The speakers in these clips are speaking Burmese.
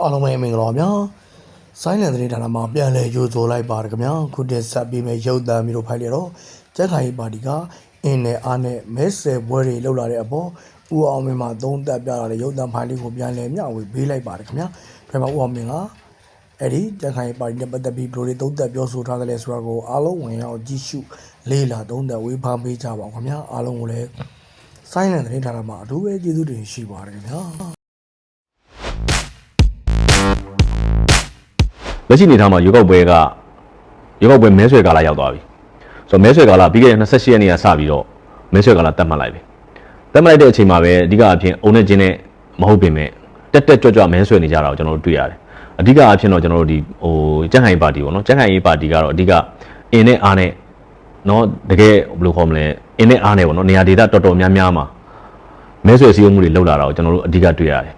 အားလုံးပဲမင်္ဂလာပါဗျာဆိုင်းလန်သတင်းဌာနမှာပြန်လည်ရိုးဆိုလိုက်ပါတယ်ခင်ဗျာခုတင်ဆက်ပြီးမဲ့ရုပ်သံမျိုးတို့ဖိုင်လေတော့ကြက်ခိုင်ပါတီကအင်းနဲ့အားနဲ့မဲဆယ်ပွဲတွေလှုပ်လာတဲ့အပေါ်ဦးအောင်မင်းမှာသုံးသက်ပြလာတဲ့ရုပ်သံဖိုင်လေးကိုပြန်လည်မျှဝေပေးလိုက်ပါတယ်ခင်ဗျာဒါပေမဲ့ဦးအောင်မင်းကအဲ့ဒီကြက်ခိုင်ပါတီနဲ့ပတ်သက်ပြီးဘယ်လိုတွေသုံးသက်ပြောဆိုထားသလဲဆိုတာကိုအားလုံးဝင်ရောက်ကြည့်ရှုလေးလာသုံးသက်ဝေဖန်ပေးကြပါဦးခင်ဗျာအားလုံးကိုလည်းဆိုင်းလန်သတင်းဌာနမှာအထူးပဲကျေးဇူးတင်ရှိပါတယ်ခင်ဗျာ လက်ရှိအနေထားမှာရွေးကောက်ပွဲကရွေးကောက်ပွဲမဲဆွယ်ကာလရောက်သွားပြီဆိုတော့မဲဆွယ်ကာလပြီးခဲ့တဲ့28ရက်နေ့ကစပြီးတော့မဲဆွယ်ကာလတတ်မှတ်လိုက်ပြီတတ်မှတ်လိုက်တဲ့အချိန်မှာပဲအဓိကအဖြစ်အုံနဲ့ချင်းနဲ့မဟုတ်ပင်မဲ့တက်တက်ကြွကြွမဲဆွယ်နေကြတာကိုကျွန်တော်တို့တွေ့ရတယ်အဓိကအဖြစ်တော့ကျွန်တော်တို့ဒီဟိုကြက်ခိုင်ပါတီပေါ့နော်ကြက်ခိုင်ရေးပါတီကတော့အဓိကအင်းနဲ့အားနဲ့နော်တကယ်ဘယ်လိုခေါ်မလဲအင်းနဲ့အားနဲ့ပေါ့နော်နေရာဒေသတော်တော်များများမှာမဲဆွယ်စည်းရုံးမှုတွေလုပ်လာတာကိုကျွန်တော်တို့အဓိကတွေ့ရတယ်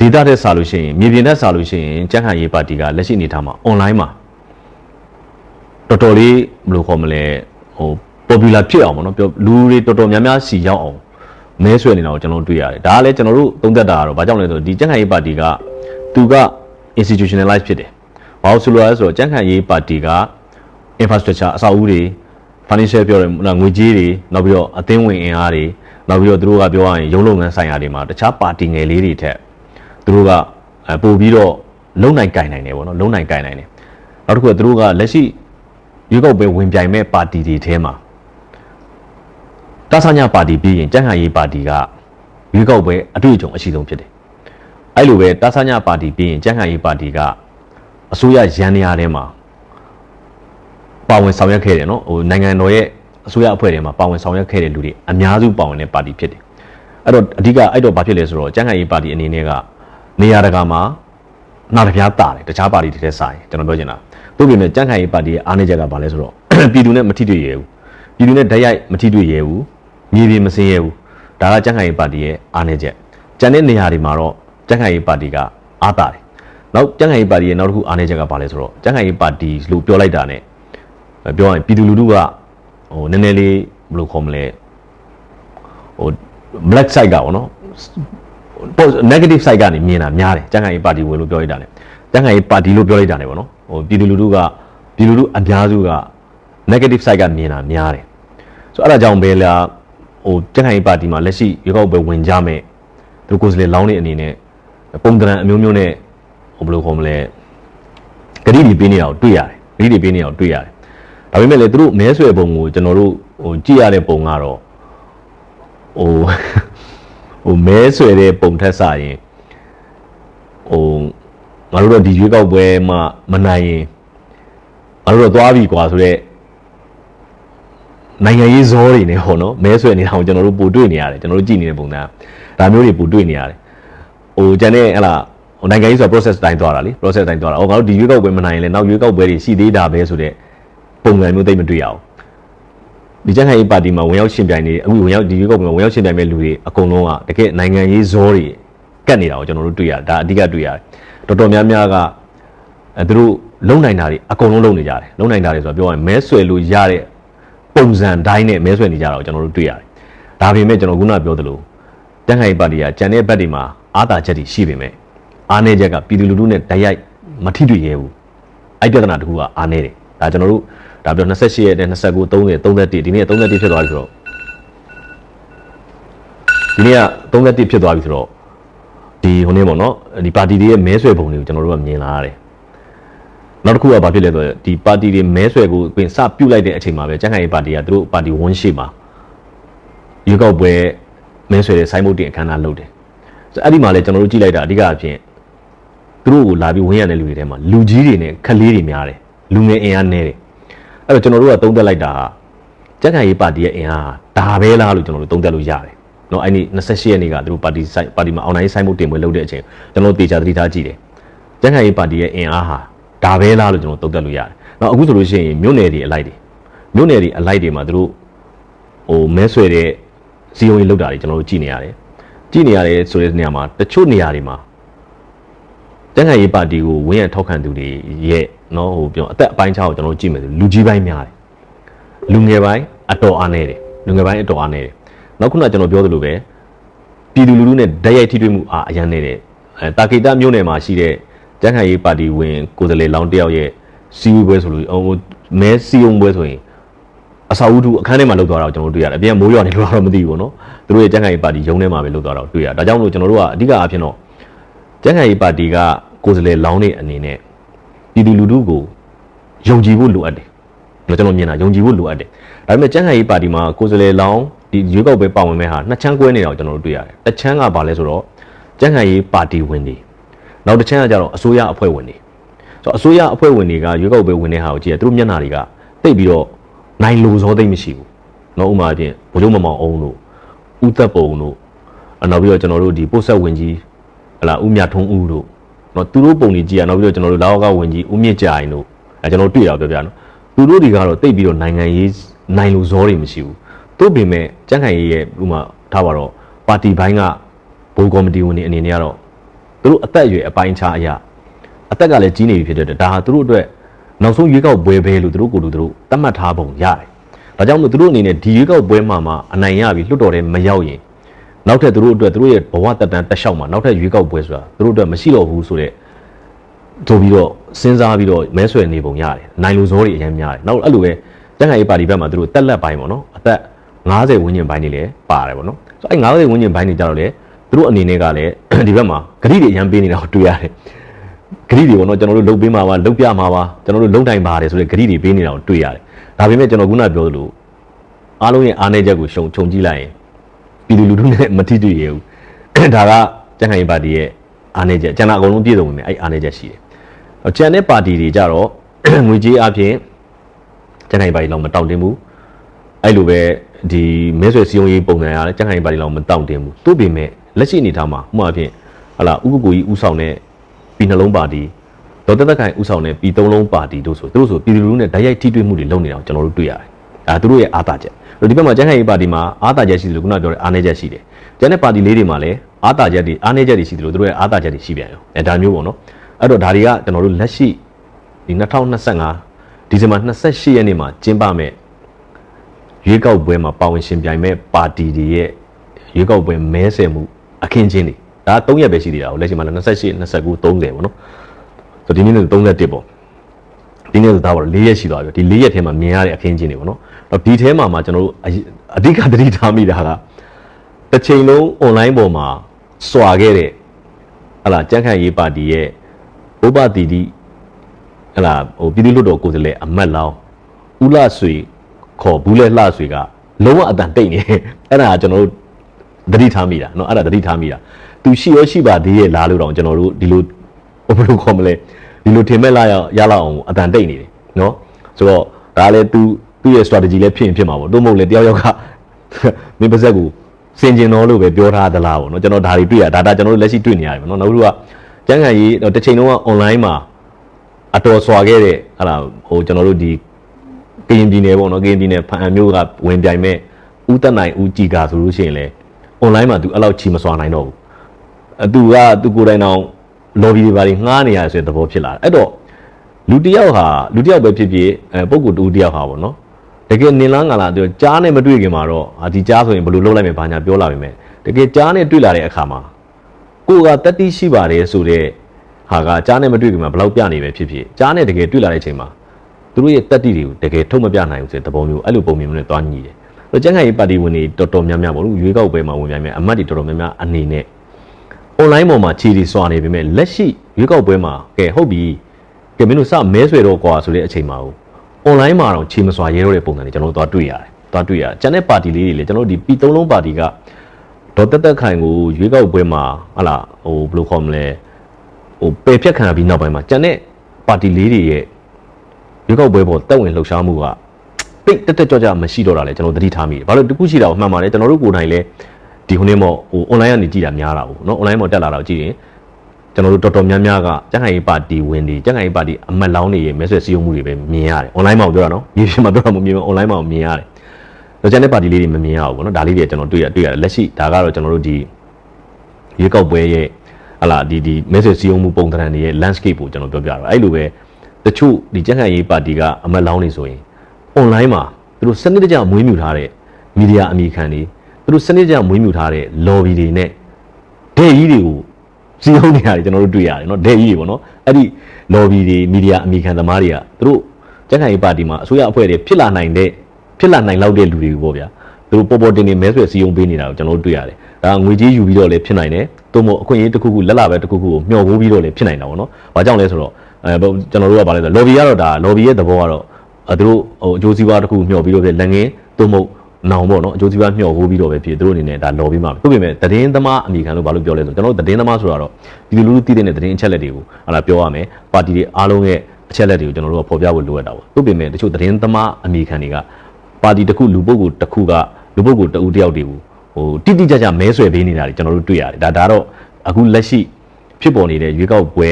ဒေတာတက်စားလို့ရှိရင်မြေပြင်တက်စားလို့ရှိရင်ကြက်ခံရေးပါတီကလက်ရှိအနေထားမှာ online မှာတော်တော်လေးဘယ်လိုခေါ်မလဲဟို popular ဖြစ်အောင်ပေါ့နော်ပြောလူတွေတော်တော်များများစီရောက်အောင်မဲဆွဲနေတာကိုကျွန်တော်တို့တွေ့ရတယ်ဒါကလည်းကျွန်တော်တို့သုံးသပ်တာကတော့ဘာကြောင့်လဲဆိုတော့ဒီကြက်ခံရေးပါတီကသူက institutionalize ဖြစ်တယ်ဘာလို့ဆိုလို့လဲဆိုတော့ကြက်ခံရေးပါတီက infrastructure အဆောက်အဦတွေ financial ပြောတယ်ငွေကြေးတွေနောက်ပြီးတော့အသင်းဝင်အင်အားတွေနောက်ပြီးတော့သူတို့ကပြောရရင်ရုံးလုပ်ငန်းဆိုင်ရာတွေမှာတခြားပါတီငယ်လေးတွေထက် သူတို့ကအဲပို့ပြီးတော့လုံနိုင်ကင်နိုင်တယ်ပေါ့နော်လုံနိုင်ကင်နိုင်တယ်နောက်တစ်ခုကသူတို့ကလက်ရှိရွေးကောက်ပွဲဝင်ပြိုင်မဲ့ပါတီတွေထဲမှာတဆညာပါတီပြီးရင်ကြံ့ခိုင်ရေးပါတီကရွေးကောက်ပွဲအတွေ့အကြုံအရှိဆုံးဖြစ်တယ်အဲ့လိုပဲတဆညာပါတီပြီးရင်ကြံ့ခိုင်ရေးပါတီကအစိုးရရန်နေရာထဲမှာပါဝင်ဆောင်ရွက်ခဲ့တယ်နော်ဟိုနိုင်ငံတော်ရဲ့အစိုးရအဖွဲ့ထဲမှာပါဝင်ဆောင်ရွက်ခဲ့တဲ့လူတွေအများစုပါဝင်တဲ့ပါတီဖြစ်တယ်အဲ့တော့အဓိကအဲ့တော့ဘာဖြစ်လဲဆိုတော့ကြံ့ခိုင်ရေးပါတီအနေနဲ့က နေရာတကာမှာနာတပြားတာတယ်တခြားပါတီတွေထဲဆိုင်ကျွန်တော်ပြောချင်တာတို့ပြင်မဲ့ကြံ့ခိုင်ရေးပါတီရဲ့အားနည်းချက်ကဘာလဲဆိုတော့ပြည်သူနဲ့မထိတွေ့ရဘူးပြည်သူနဲ့ဓာတ်ရိုက်မထိတွေ့ရဘူးမြေပြင်မစင်းရဘူးဒါကကြံ့ခိုင်ရေးပါတီရဲ့အားနည်းချက်ကျန်တဲ့နေရာတွေမှာတော့ကြံ့ခိုင်ရေးပါတီကအားတာတယ်နောက်ကြံ့ခိုင်ရေးပါတီရဲ့နောက်တစ်ခုအားနည်းချက်ကဘာလဲဆိုတော့ကြံ့ခိုင်ရေးပါတီလို့ပြောလိုက်တာ ਨੇ ပြောရရင်ပြည်သူလူထုကဟိုနည်းနည်းလေးဘယ်လိုခေါ်မလဲဟို black side ကပေါ့နော် negative side ကနေမြင်တာများတယ်ကြံ့ခိုင်ရေးပါတီဝင်လို့ပြောလိုက်တာ ਨੇ ကြံ့ခိုင်ရေးပါတီလို့ပြောလိုက်တာ ਨੇ ပေါ့နော်ဟိုပြည်သူလူထုကပြည်သူလူထုအများစုက negative side ကမြင်တာများတယ်ဆိုတော့အဲ့ဒါကြောင့်ပဲလားဟိုကြံ့ခိုင်ရေးပါတီမှာလက်ရှိရွေးကောက်ပွဲဝင်ကြမဲ့သူကိုယ်စားလှယ်လောင်းနေအနေနဲ့ပုံသဏ္ဍာန်အမျိုးမျိုးနဲ့ဟိုဘယ်လိုခေါ်မလဲဂရီတွေပေးနေတာကိုတွေ့ရတယ်ဂရီတွေပေးနေတာကိုတွေ့ရတယ်ဒါပေမဲ့လည်းသူတို့မဲဆွယ်ပုံကိုကျွန်တော်တို့ဟိုကြည့်ရတဲ့ပုံကတော့ဟို ဟိုမဲဆွယ်တဲ့ပုံထက်စရင်ဟိုငါတို့တော့ဒီရွေးကောက်ပွဲမှာမနိုင်ရင်ငါတို့တော့သွားပြီကွာဆိုတော့နိုင်ငံရေးဇောတွေနဲ့ဟောနော်မဲဆွယ်နေတာကိုကျွန်တော်တို့ပို့တွေ့နေရတယ်ကျွန်တော်တို့ကြည့်နေတဲ့ပုံစံဒါမျိုးတွေပို့တွေ့နေရတယ်ဟိုကျန်တဲ့ဟလာဟိုနိုင်ငံရေးဆိုတာ process တိုင်းသွားတာလေ process တိုင်းသွားတာဟောငါတို့ဒီရွေးကောက်ပွဲမနိုင်ရင်လည်းနောက်ရွေးကောက်ပွဲတွေရှိသေးတာပဲဆိုတော့ပုံစံမျိုးသိမ့်မတွေ့ရအောင် ဒီကြံ့ခိုင်ရေးပါတီမှာဝင်ရောက်ရှင်ပြိုင်နေအခုဝင်ရောက်ဒီရွေးကောက်ပွဲမှာဝင်ရောက်ရှင်ပြိုင်မဲ့လူတွေအကုန်လုံးကတကယ်နိုင်ငံရေးဇောတွေကတ်နေတာကိုကျွန်တော်တို့တွေ့ရတယ်ဒါအဓိကတွေ့ရတယ်တော်တော်များများကအဲသူတို့လုံနိုင်တာတွေအကုန်လုံးလုံနေကြတယ်လုံနိုင်တာတွေဆိုတော့ပြောရရင်မဲဆွယ်လို့ရတဲ့ပုံစံတိုင်းနဲ့မဲဆွယ်နေကြတာကိုကျွန်တော်တို့တွေ့ရတယ်ဒါပေမဲ့ကျွန်တော်ခုနပြောသလိုကြံ့ခိုင်ရေးပါတီကကြံတဲ့ဘက်တွေမှာအာသာချက်တွေရှိပေမဲ့အားနည်းချက်ကပြည်သူလူထုနဲ့တိုက်ရိုက်မထိတွေ့ရဲဘူးအဲ့ပြဿနာတခုကအားနည်းတယ်ဒါကျွန်တော်တို့ ဒါပြော28ရက်နဲ့29 30 31ဒီနေ့31ဖြစ်သွားပြီဆိုတော့ဒီနေ့က31ဖြစ်သွားပြီဆိုတော့ဒီဟိုနေ့ပေါ့နော်ဒီပါတီတွေရဲ့မဲဆွယ်ပုံတွေကိုကျွန်တော်တို့ကမြင်လာရတယ်နောက်တစ်ခုကဘာဖြစ်လဲဆိုတော့ဒီပါတီတွေမဲဆွယ်ကိုပြင်စပြုတ်လိုက်တဲ့အချိန်မှာပဲကျန်းခိုင်ရေးပါတီကသူတို့ပါတီဝန်းရှိမှာရွေးကောက်ပွဲမဲဆွယ်တဲ့ဆိုင်းဘုတ်တင်အခမ်းအနားလုပ်တယ်ဆိုတော့အဲ့ဒီမှာလဲကျွန်တော်တို့ကြည့်လိုက်တာအဓိကအဖြစ်သူတို့ကိုလာပြီးဝန်းရတဲ့လူတွေထဲမှာလူကြီးတွေနဲ့ခလေးတွေများတယ်လူငယ်အင်အားနည်းတယ် အဲ့တော့ကျွန်တော်တို့ကသုံးသပ်လိုက်တာဟာကြက်ခံရေးပါတီရဲ့အင်အားဟာဒါပဲလားလို့ကျွန်တော်တို့သုံးသပ်လို့ရတယ်။နော်အဲ့ဒီ28ရက်နေ့ကသူတို့ပါတီဆိုင်ပါတီမှာအွန်လိုင်းဆိုင်မှုတင်ပွဲလုပ်တဲ့အချိန်ကျွန်တော်တို့တေချာသတိထားကြည့်တယ်။ကြက်ခံရေးပါတီရဲ့အင်အားဟာဒါပဲလားလို့ကျွန်တော်သုံးသပ်လို့ရတယ်။နော်အခုဆိုလို့ရှိရင်မြို့နယ်တွေအလိုက်တွေမြို့နယ်တွေအလိုက်တွေမှာသူတို့ဟိုမဲဆွဲတဲ့စီယုံရေးလောက်တာတွေကျွန်တော်တို့ကြည့်နေရတယ်။ကြည့်နေရတယ်ဆိုတဲ့နေရာမှာတချို့နေရာတွေမှာတန်ခိုင်ရေးပါတီကိုဝင်းရထောက်ခံသူတွေရဲ့ နော်ဟိုပြောအသက်အပိုင်းခြားကိုကျွန်တော်တို့ကြည့်မယ်ဆိုလူကြီးပိုင်းများတယ်လူငယ်ပိုင်းအတော်အားနေတယ်လူငယ်ပိုင်းအတော်အားနေတယ်နောက်ခုနကကျွန်တော်ပြောသလိုပဲပြည်သူလူထုနဲ့ဓာတ်ရိုက်ထိတွေ့မှုအားအရန်နေတယ်အဲတာကေတမြို့နယ်မှာရှိတဲ့ကြံ့ခိုင်ရေးပါတီဝင်ကိုယ်စားလှယ်လောင်းတယောက်ရဲ့စီဝေးပွဲဆိုလို့ဟိုမဲစီယုံပွဲဆိုရင်အစာဝတ္ထုအခန်းထဲမှာလောက်သွားတာကိုကျွန်တော်တို့တွေ့ရတယ်အပြင်မိုးရွာနေလို့တော့မသိဘူးပေါ့နော်သူတို့ရဲ့ကြံ့ခိုင်ရေးပါတီရုံးထဲမှာပဲလောက်သွားတာကိုတွေ့ရဒါကြောင့်မလို့ကျွန်တော်တို့ကအဓိကအဖြစ်တော့ကြံ့ခိုင်ရေးပါတီကကိုယ်စားလှယ်လောင်းတဲ့အနေနဲ့ ပြည်သူလူထုကိုယုံကြည်ဖို့လိုအပ်တယ်ကျွန်တော်မြင်တာယုံကြည်ဖို့လိုအပ်တယ်ဒါပေမဲ့ကြံ့ခိုင်ရေးပါတီမှာကိုယ်စားလှယ်လောင်းဒီရွေးကောက်ပွဲပါဝင်မဲ့ဟာနှစ်ချမ်းကွဲနေတာကိုကျွန်တော်တို့တွေ့ရတယ်တစ်ချမ်းကဘာလဲဆိုတော့ကြံ့ခိုင်ရေးပါတီဝင်တွေနောက်တစ်ချမ်းကကြတော့အစိုးရအဖွဲ့ဝင်တွေဆိုတော့အစိုးရအဖွဲ့ဝင်တွေကရွေးကောက်ပွဲဝင်တဲ့ဟာကိုကြည့်ရသူတို့မျက်နှာတွေကတိတ်ပြီးတော့နိုင်လိုစောသိမ့်မရှိဘူး။နော်ဥပမာချင်းဘိုးချုပ်မမောင်အောင်တို့ဦးသက်ပုံတို့အနောက်ပြီးတော့ကျွန်တော်တို့ဒီပို့ဆက်ဝင်ကြီးဟလာဦးမြထုံးဦးတို့ နော်သူတို့ပုံတွေကြည့်ရနောက်ပြီးတော့ကျွန်တော်တို့လာအောက်ကဝင်ကြီးဦးမြင့်ကြိုင်တို့အဲကျွန်တော်တွေ့ရပြောပြနော်သူတို့တွေကတော့တိတ်ပြီးတော့နိုင်ငံရေးနိုင်လိုစောတွေမရှိဘူး။တို့ပေမဲ့ကြံ့ခိုင်ရေးရဲ့ဥပမာထားပါတော့ပါတီဘိုင်းကဘိုးကော်မတီဝင်တွေအနေနဲ့ကတော့သူတို့အသက်အရွယ်အပိုင်းခြားအရာအသက်ကလည်းကြီးနေပြီဖြစ်တဲ့အတွက်ဒါဟာသူတို့အတွက်နောက်ဆုံးရွေးကောက်ပွဲပဲလို့သူတို့ကိုယ်သူတို့သတ်မှတ်ထားပုံရတယ်။ဒါကြောင့်မို့သူတို့အနေနဲ့ဒီရွေးကောက်ပွဲမှာမှအနိုင်ရပြီးလွတ်တော်ထဲမရောက်ရင် နောက်ထပ်သူတို့အတွက်သူတို့ရဲ့ဘဝတက်တန်းတက်လျှောက်မှာနောက်ထပ်ရွေးကောက်ပွဲဆိုတာသူတို့အတွက်မရှိတော့ဘူးဆိုတော့ဆိုပြီးတော့စဉ်းစားပြီးတော့မဲဆွယ်နေပုံရတယ်။နိုင်လူဇောတွေအများများတယ်။နောက်အဲ့လိုပဲတန်ခိုင်ရေးပါတီဘက်မှာသူတို့တက်လက်ပိုင်းပေါ့နော်။အသက်90ဝန်းကျင်ပိုင်းတွေလည်းပါတယ်ပေါ့နော်။ဆိုအဲ့90ဝန်းကျင်ပိုင်းတွေကြတော့လေသူတို့အနေနဲ့ကလည်းဒီဘက်မှာဂရိတွေအများပေးနေတာကိုတွေ့ရတယ်။ဂရိတွေပေါ့နော်ကျွန်တော်တို့လုတ်ပေးမှာပါလုတ်ပြမှာပါကျွန်တော်တို့လုံတိုင်ပါတယ်ဆိုတဲ့ဂရိတွေပေးနေတာကိုတွေ့ရတယ်။ဒါပေမဲ့ကျွန်တော်ခုနပြောသလိုအားလုံးရဲ့အားနည်းချက်ကိုရှုံခြုံကြည့်လိုက်ရင် ပြည်သူလူထုနဲ့မထိတွေ့ရဘူး။ဒါကကြံ့ခိုင်ရေးပါတီရဲ့အားနည်းချက်ကျန်တာအကုန်လုံးပြည့်စုံနေတယ်အဲ့အားနည်းချက်ရှိတယ်။ကျန်တဲ့ပါတီတွေကြတော့ငွေကြေးအပြင်ကြံ့ခိုင်ရေးပါတီလောက်မတောင့်တင်းဘူး။အဲ့လိုပဲဒီမဲဆွယ်စီယုံရေးပုံစံရတယ်ကြံ့ခိုင်ရေးပါတီလောက်မတောင့်တင်းဘူး။သို့ပေမဲ့လက်ရှိအနေအထားမှာဥပမာအဖြစ်ဟလာဥပကိုကြီးဥဆောင်တဲ့ပြည်နှလုံးပါတီဒေါ်တက်တက်ခိုင်ဥဆောင်တဲ့ပြည်သုံးလုံးပါတီတို့ဆိုသူတို့ဆိုပြည်သူလူထုနဲ့ဓာတ်ရိုက်ထိတွေ့မှုတွေလုပ်နေတာကိုကျွန်တော်တို့တွေ့ရတယ်။ဒါသူတို့ရဲ့အားသာချက်။ ဒီဘက်မှာကျန်းခိုင်ရေးပါတီမှာအားသာချက်ရှိတယ်လို့ခုနပြောတဲ့အားနည်းချက်ရှိတယ်။ကျန်တဲ့ပါတီလေးတွေမှာလည်းအားသာချက်တွေအားနည်းချက်တွေရှိတယ်လို့သူတို့ရဲ့အားသာချက်တွေရှိပြန်ရော။အဲဒါမျိုးပေါ့နော်။အဲ့တော့ဒါတွေကကျွန်တော်တို့လက်ရှိဒီ2025ဒီဇင်ဘာ28ရက်နေ့မှာကျင်းပမဲ့ရွေးကောက်ပွဲမှာပါဝင်ရှင်ပြိုင်မဲ့ပါတီတွေရဲ့ရွေးကောက်ပွဲမဲဆယ်မှုအခင်းချင်းတွေဒါ3ရက်ပဲရှိသေးတာကိုလက်ရှိမှာလည်း28 29 30ပေါ့နော်ဆိုဒီနေ့နဲ့31ပေါ့ ဒီနေ့ဆိုဒါပေါ့4ရက်ရှိသွားပြီဒီ4ရက်ထဲမှာမြင်ရတဲ့အခင်းချင်းတွေပေါ့နော်တော့ဒီထဲမှာမှကျွန်တော်တို့အဓိကသတိထားမိတာကတစ်ချိန်လုံး online ပေါ်မှာစွာခဲ့တဲ့ဟလာကြံ့ခိုင်ရေးပါတီရဲ့ဥပတီတိဟလာဟိုပြည်သူ့လွှတ်တော်ကိုယ်စားလှယ်အမတ်လောင်းဦးလဆွေခေါ်ဘူးလဲလှဆွေကလုံးဝအတန်တိတ်နေအဲ့ဒါကကျွန်တော်တို့သတိထားမိတာเนาะအဲ့ဒါသတိထားမိတာသူရှိရောရှိပါသေးရဲ့လားလို့တော့ကျွန်တော်တို့ဒီလိုဘယ်လိုခေါ်မလဲ ဒီလိုထင်မဲ့လာရရလောက်အောင်အတန်တိတ်နေတယ်နော်ဆိုတော့ဒါလည်းသူသူ့ရဲ့ strategy လည်းဖြစ်ရင်ဖြစ်မှာပေါ့တို့မဟုတ်လေတယောက်ယောက်ကမင်းပါဇက်ကိုစင်ကျင်တော်လို့ပဲပြောထားသလားပေါ့နော်ကျွန်တော်ဒါတွေတွေ့ရဒါဒါကျွန်တော်တို့လက်ရှိတွေ့နေရတယ်ပေါ့နော်နောက်တစ်ခုကကျန်းကန်ကြီးတစ်ချိန်လုံးက online မှာအတော်စွာခဲ့တဲ့ဟာလာဟိုကျွန်တော်တို့ဒီကရင်ပြည်နယ်ပေါ့နော်ကရင်ပြည်နယ်ဖန်မျိုးကဝင်ပြိုင်မဲ့ဦးတက်နိုင်ဦးကြည်ကဆိုလို့ရှိရင်လေ online မှာသူအဲ့လောက်ချီမစွာနိုင်တော့ဘူးအတူကသူကိုယ်တိုင်တော့ lobby တွေဘာတွေငှားနေရဆိုတဲ့သဘောဖြစ်လာတယ်အဲ့တော့လူတစ်ယောက်ဟာလူတစ်ယောက်ပဲဖြစ်ဖြစ်အဲပုံကူတူတစ်ယောက်ဟာပေါ့နော်တကယ်နင်လန်းကလာသူကြားနဲ့မတွေ့ခင်မှာတော့ဟာဒီကြားဆိုရင်ဘယ်လိုလုပ်လိုက်မယ်ဘာညာပြောလာပြီမဲ့တကယ်ကြားနဲ့တွေ့လာတဲ့အခါမှာကိုကတတိရှိပါတယ်ဆိုတဲ့ဟာကကြားနဲ့မတွေ့ခင်မှာဘယ်လောက်ပြနေပဲဖြစ်ဖြစ်ကြားနဲ့တကယ်တွေ့လာတဲ့အချိန်မှာသူတို့ရဲ့တက်တိတွေကိုတကယ်ထုတ်မပြနိုင်ဘူးဆိုတဲ့သဘောမျိုးအဲ့လိုပုံမြင်မျိုးနဲ့တွားညီတယ်။တော့ကျန်းခိုင်ရေးပါတီဝင်တွေတော်တော်များများပေါ့လို့ရွေးကောက်ပွဲမှာဝင်ပြိုင်မဲ့အမတ်တွေတော်တော်များများအနေနဲ့ online ပေါ်မှာခြေတွေစွာနေပေမဲ့လက်ရှိရွေးကောက်ပွဲမှာကဲဟုတ်ပြီကဲမင်းတို့စမဲဆွဲတော့ကွာဆိုတဲ့အချိန်မှာ online မှာတော့ခြေမစွာရဲတော့တဲ့ပုံစံတွေကျွန်တော်တို့သွားတွေ့ရတယ်။သွားတွေ့ရတယ်။ကျန်တဲ့ပါတီလေးတွေလည်းကျွန်တော်တို့ဒီပြည်သုံးလုံးပါတီကဒေါ်တက်တက်ခိုင်ကိုရွေးကောက်ပွဲမှာဟလာဟိုဘယ်လိုခေါ်မလဲဟိုပယ်ဖြတ်ခံရပြီးနောက်ပိုင်းမှာကျန်တဲ့ပါတီလေးတွေရဲ့ရွေးကောက်ပွဲပေါ်တက်ဝင်လှုပ်ရှားမှုကတိတ်တက်တက်ကြွကြွမရှိတော့တာလေကျွန်တော်သတိထားမိတယ်။ဘာလို့တခုရှိတာကိုမှန်ပါတယ်ကျွန်တော်တို့ကိုယ်တိုင်လည်း ဒီခုနေ့မော့ဟို online ကနေကြည့်တာများတာပေါ့နော် online မော့တက်လာတော့ကြည့်ရင်ကျွန်တော်တို့တော်တော်များများကကျန်းခိုင်ရေးပါတီဝင်တွေကျန်းခိုင်ရေးပါတီအမတ်လောင်းတွေရဲ့မဲဆွယ်စည်းရုံးမှုတွေပဲမြင်ရတယ် online မှာပြောတာနော်မြေပြင်မှာပြောတာမမြင်ဘူး online မှာမြင်ရတယ်တော့ကျန်တဲ့ပါတီလေးတွေမမြင်ရဘူးပေါ့နော်ဒါလေးတွေကျွန်တော်တွေ့ရတွေ့ရတယ်လက်ရှိဒါကတော့ကျွန်တော်တို့ဒီရွေးကောက်ပွဲရဲ့ဟလာဒီဒီမဲဆွယ်စည်းရုံးမှုပုံသဏ္ဍာန်တွေရဲ့ landscape ကိုကျွန်တော်ပြောပြတော့အဲ့လိုပဲတချို့ဒီကျန်းခိုင်ရေးပါတီကအမတ်လောင်းတွေဆိုရင် online မှာသူတို့စနစ်တကျမွေးမြူထားတဲ့မီဒီယာအမိခံတွေသူ တို့စနစ်တကျမွေးမြူထားတဲ့ lobby တွေနဲ့ဒဲကြီးတွေကိုစီးရုံးနေတာတွေကျွန်တော်တို့တွေ့ရတယ်နော်ဒဲကြီးတွေပေါ့နော်အဲ့ဒီ lobby တွေမီဒီယာအမိခံသမားတွေကသူတို့ကြက်ခိုင်ရေးပါတီမှာအစိုးရအဖွဲ့တွေဖြစ်လာနိုင်တဲ့ဖြစ်လာနိုင်လောက်တဲ့လူတွေပေါ့ဗျာသူတို့ပေါ်ပေါ်တင်တင်မဲဆွယ်စီးရုံးပေးနေတာကိုကျွန်တော်တို့တွေ့ရတယ်ဒါငွေကြီးယူပြီးတော့လည်းဖြစ်နိုင်တယ်သို့မဟုတ်အခွင့်အရေးတစ်ခုခုလက်လာပဲတစ်ခုခုကိုမျှော်ကိုပြီးတော့လည်းဖြစ်နိုင်တာပေါ့နော်ဘာကြောင့်လဲဆိုတော့အဲကျွန်တော်တို့ကဗာလဲဆို lobby ကတော့ဒါ lobby ရဲ့သဘောကတော့အဲသူတို့ဟိုအကျိုးစီးပွားတစ်ခုမျှော်ပြီးတော့ဖြစ်လက်ငင်းသို့မဟုတ် နောင်ပေါ့နော်အကျိုးစီးပွားမျှော်ကိုပြီးတော့ပဲဖြစ်သူတို့အနေနဲ့ဒါ lobby မှာသူ့ပြင်မဲ့သတင်းသမားအမိခံလို့ဘာလို့ပြောလဲဆိုကျွန်တော်တို့သတင်းသမားဆိုတာတော့ဒီလူလူသိတဲ့သတင်းအချက်လက်တွေကိုဟာလာပြောရမယ်ပါတီတွေအားလုံးရဲ့အချက်လက်တွေကိုကျွန်တော်တို့ကဖော်ပြဖို့လိုအပ်တာပေါ့သူ့ပြင်မဲ့တချို့သတင်းသမားအမိခံတွေကပါတီတစ်ခုလူပုဂ္ဂိုလ်တစ်ခုကလူပုဂ္ဂိုလ်တဦးတယောက်တွေကိုဟိုတိတိကျကျမဲဆွယ်ပေးနေတာတွေကျွန်တော်တို့တွေ့ရတယ်ဒါဒါတော့အခုလက်ရှိဖြစ်ပေါ်နေတဲ့ရွေးကောက်ပွဲ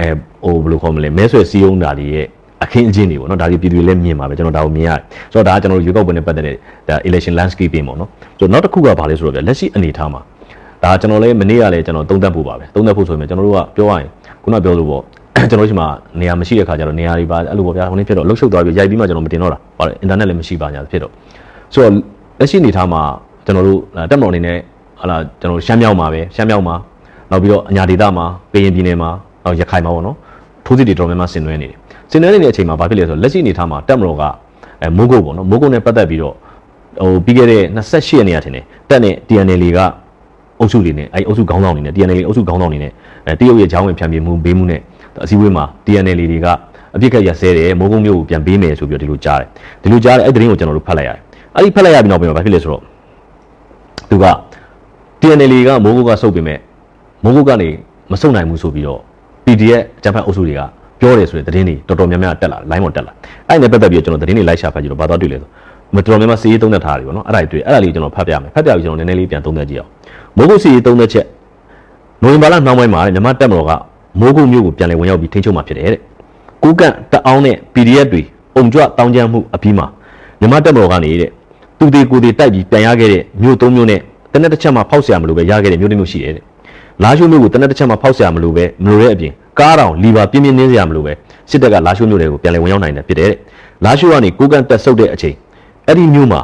အဲဟိုဘယ်လိုခေါ်မလဲမဲဆွယ်စည်းရုံးတာတွေရဲ့ အခင်းအကျင်းတွေပေါ့နော်ဒါတွေပြည်သူတွေလည်းမြင်ပါပဲကျွန်တော်ဒါကိုမြင်ရတယ်ဆိုတော့ဒါကကျွန်တော်တို့ရွေးကောက်ပွဲနဲ့ပတ်သက်တဲ့ဒါ election landscape ပြင်ပေါ့နော်ဆိုတော့နောက်တစ်ခုကဘာလဲဆိုတော့ဗျလက်ရှိအနေအထားမှာဒါကျွန်တော်လည်းမနေ့ကလည်းကျွန်တော်သုံးသပ်ဖို့ပါပဲသုံးသပ်ဖို့ဆိုရင်ကျွန်တော်တို့ကပြောရရင်ခုနပြောလို့ပေါ့ကျွန်တော်တို့ရှိမှာနေရာမရှိတဲ့ခါကျတော့နေရာတွေပါအဲ့လိုပေါ့ဗျာဟိုနေ့ဖြစ်တော့လှုပ်ရှုပ်သွားပြီးရိုက်ပြီးမှကျွန်တော်မတင်တော့တာဟုတ်တယ်အင်တာနက်လည်းမရှိပါညာဖြစ်တော့ဆိုတော့လက်ရှိအနေအထားမှာကျွန်တော်တို့တက်မတော်အနေနဲ့ဟာလာကျွန်တော်ရှမ်းမြောက်မှာပဲရှမ်းမြောက်မှာနောက်ပြီးတော့အညာဒေသမှာကရင်ပြည်နယ်မှာနောက်ရခိုင်မှာပေါ့နော်ထိုးစစ်တွေတော်တော်များများဆင်နွှဲနေတယ် ဆင်နွှဲနေတဲ့အချိန်မှာဘာဖြစ်လဲဆိုတော့လက်ရှိအနေအထားမှာတက်မတော်ကအဲမိုးကုတ်ပေါ့နော်မိုးကုတ်နဲ့ပတ်သက်ပြီးတော့ဟိုပြီးခဲ့တဲ့28ရက်နေ့ကထင်တယ်တက်နဲ့ TNL ကအုပ်စုတွေနဲ့အဲအုပ်စုခေါင်းဆောင်တွေနဲ့ TNL အုပ်စုခေါင်းဆောင်တွေနဲ့အဲတရုတ်ရဲ့ဂျောင်းဝင်ဖြန့်ပြမှုပေးမှုနဲ့အစည်းအဝေးမှာ TNL တွေကအပြစ်ခတ်ရဆဲတယ်မိုးကုတ်မျိုးကိုပြန်ပေးမယ်ဆိုပြီးတော့ဒီလိုကြားတယ်ဒီလိုကြားတယ်အဲ့ဒီသတင်းကိုကျွန်တော်တို့ဖတ်လိုက်ရတယ်အဲ့ဒီဖတ်လိုက်ရပြီးနောက်ပြန်ဘာဖြစ်လဲဆိုတော့သူက TNL ကမိုးကုတ်ကစုပ်ပေမဲ့မိုးကုတ်ကနေမစုပ်နိုင်ဘူးဆိုပြီးတော့ PDF ဂျပန်အုပ်စုတွေက ပြောတယ်ဆိုတဲ့သတင်းတွေတော်တော်များများတက်လာ line ပေါ်တက်လာအဲ့ဒါနဲ့ပတ်သက်ပြီးကျွန်တော်သတင်းတွေလိုက်ရှာဖတ်ကြည့်တော့ဘာသာတွေ့လဲဆိုမတော်များများစီးရေးသုံးသက်ထားတယ်ပေါ့နော်အဲ့ဒါတွေတွေ့အဲ့ဒါလေးကျွန်တော်ဖတ်ပြမယ်ဖတ်ပြပြီးကျွန်တော်နည်းနည်းလေးပြန်သုံးသက်ကြည့်အောင်မိုးကုတ်စီးရေးသုံးသက်ချက်နိုဝင်ဘာလနှောင်းပိုင်းမှာညမတက်မတော်ကမိုးကုတ်မြို့ကိုပြန်လည်ဝင်ရောက်ပြီးထိန်းချုပ်မှာဖြစ်တယ်တဲ့ကိုကန့်တအောင်းနဲ့ PDF တွေအုံကြွတောင်းကျမ်းမှုအပြီးမှာညမတက်မတော်ကနေတဲ့သူတွေကိုယ်တွေတိုက်ပြီးပြန်ရခဲ့တဲ့မြို့သုံးမြို့နဲ့တနက်တစ်ချက်မှာဖောက်ဆရာမလို့ပဲရခဲ့တဲ့မြို့တစ်မြို့ရှိတယ်တဲ့ လာရှိုးမြို့ကိုတနက်တစ်ချက်မှဖောက်ဆရာမလို့ပဲမလို့တဲ့အပြင်ကားတောင်လီဘာပြင်းပြင်းနှင်းဆရာမလို့ပဲစစ်တပ်ကလာရှိုးမြို့တွေကိုပြန်လည်ဝင်ရောက်နိုင်တယ်ဖြစ်တဲ့လာရှိုးကနေကိုကန့်တက်ဆုပ်တဲ့အချိန်အဲ့ဒီမြို့မှာ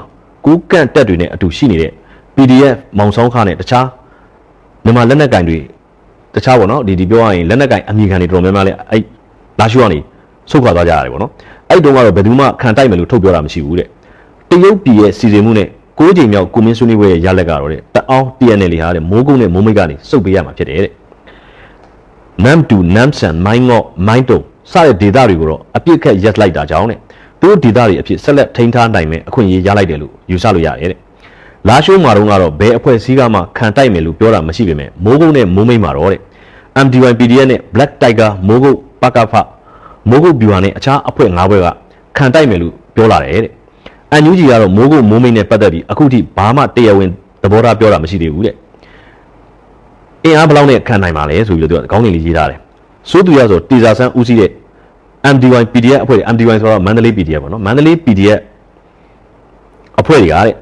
ကိုကန့်တက်တွေနဲ့အတူရှိနေတဲ့ PDF မောင်ဆောင်ခါနဲ့တခြားမြန်မာလက်နက်ကင်တွေတခြားပေါ့နော်ဒီဒီပြောရရင်လက်နက်ကင်အမိခံတွေတော်တော်များများလဲအဲ့လာရှိုးကနေဆုတ်ခွာသွားကြရတယ်ပေါ့နော်အဲ့တုန်းကတော့ဘယ်သူမှခံတိုက်မယ်လို့ထုတ်ပြောတာမရှိဘူးတဲ့တရုတ်ပြည်ရဲ့စီစဉ်မှုနဲ့ ကိုးချိန်မြောက်ကိုမင်းဆွေးနွေးပွဲရဲ့ရလက်ကတော့တဲ့တအောင်း TNL ဟာတဲ့မိုးကုန်းနဲ့မိုးမိတ်ကနေစုပ်ပေးရမှာဖြစ်တယ်တဲ့နမ်တူနမ်ဆန်မိုင်းငေါ့မိုင်းတုံစတဲ့ဒေသတွေကိုတော့အပြစ်ခတ်ရက်လိုက်တာကြောင့်တဲ့သူတို့ဒေသတွေအဖြစ်ဆက်လက်ထိန်းထားနိုင်မယ်အခွင့်အရေးရလိုက်တယ်လို့ယူဆလို့ရတယ်တဲ့လာရှိုးမှာတော့ကတော့ဘယ်အဖွဲ့အစည်းကမှခံတိုက်မယ်လို့ပြောတာမရှိပေမဲ့မိုးကုန်းနဲ့မိုးမိတ်မှာတော့တဲ့ MDY PDF နဲ့ Black Tiger မိုးကုတ်ပကဖမိုးကုတ်ဗျူဟာနဲ့အခြားအဖွဲ့၅ဘွဲကခံတိုက်မယ်လို့ပြောလာတယ်တဲ့ အန်ယူဂျီကတော့မိုးကုတ်မိုးမိတ်နဲ့ပတ်သက်ပြီးအခုထိဘာမှတရားဝင်သဘောထားပြောတာမရှိသေးဘူးတဲ့အင်အားဘယ်လောက်နဲ့ခံနိုင်ပါလဲဆိုပြီးတော့သူကခေါင်းငင်လေးရေးထားတယ်စိုးသူရဆိုတေဇာဆန်းဦးစီးတဲ့ MDY PDF အဖွဲ့တွေ MDY ဆိုတော့မန္တလေး PDF ပေါ့နော်မန္တလေး PDF အဖွဲ့တွေကတဲ့